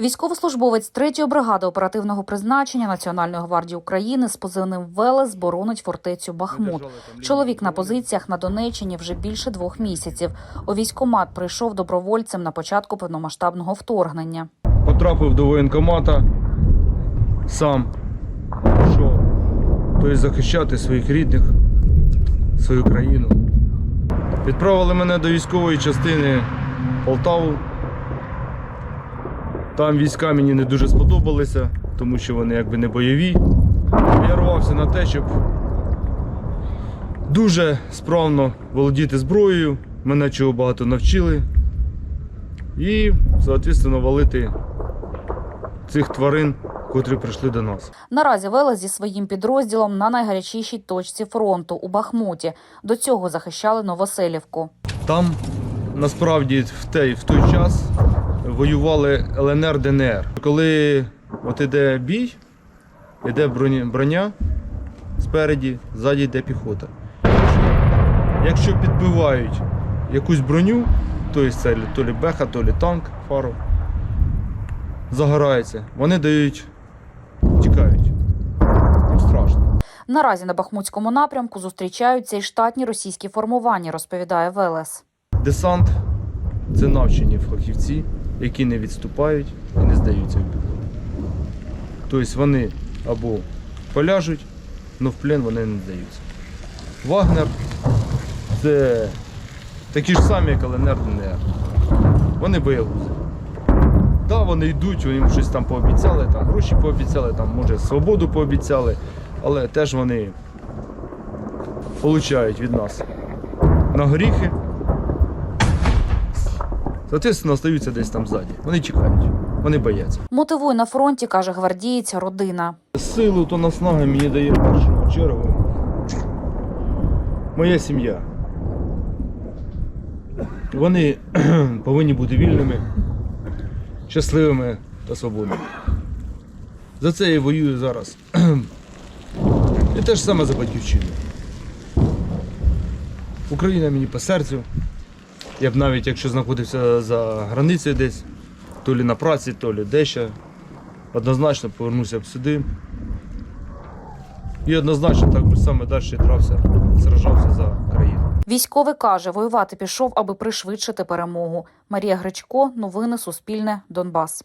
Військовослужбовець 3-ї бригади оперативного призначення Національної гвардії України з позивним Велес боронить фортецю Бахмут. Чоловік на позиціях на Донеччині вже більше двох місяців. У військкомат прийшов добровольцем на початку повномасштабного вторгнення. потрапив до воєнкомата сам пішов. Тобто захищати своїх рідних, свою країну. Відправили мене до військової частини Полтаву. Там війська мені не дуже сподобалися, тому що вони якби не бойові. Я рвався на те, щоб дуже справно володіти зброєю. Мене чого багато навчили. І, соответственно, валити цих тварин, котрі прийшли до нас. Наразі Велес зі своїм підрозділом на найгарячішій точці фронту у Бахмуті. До цього захищали Новоселівку. Там насправді в той, в той час воювали ЛНР, ДНР. Коли от іде бій, іде броня, спереді, ззаді йде піхота. Якщо підбивають якусь броню, то це то лі беха, то лі танк, фару, загорається, вони дають, тікають. Їм страшно. Наразі на Бахмутському напрямку зустрічаються і штатні російські формування, розповідає Велес. Десант це навчені фахівці, які не відступають і не здаються в бій. Тобто вони або поляжуть, але в плен вони не здаються. Вагнер це такі ж самі, як ЛНР ДНР. Вони боягузи. Так, вони йдуть, їм щось там пообіцяли, там гроші пообіцяли, там, може свободу пообіцяли, але теж вони получають від нас на горіхи. Соответственно, остаються десь там ззаді. Вони чекають, вони бояться. Мотивує на фронті, каже гвардієць, родина. Силу то наснаги мені дає в першу чергу. Моя сім'я. Вони повинні бути вільними, щасливими та свободними. За це я воюю зараз. І те ж саме за батьківщину. Україна мені по серцю. Я б навіть якщо знаходився за границею десь, то лі на праці, то лі дещо, однозначно повернувся б сюди. І однозначно так би саме далі трався, сражався за країну. Військовий каже, воювати пішов, аби пришвидшити перемогу. Марія Гречко, новини Суспільне, Донбас.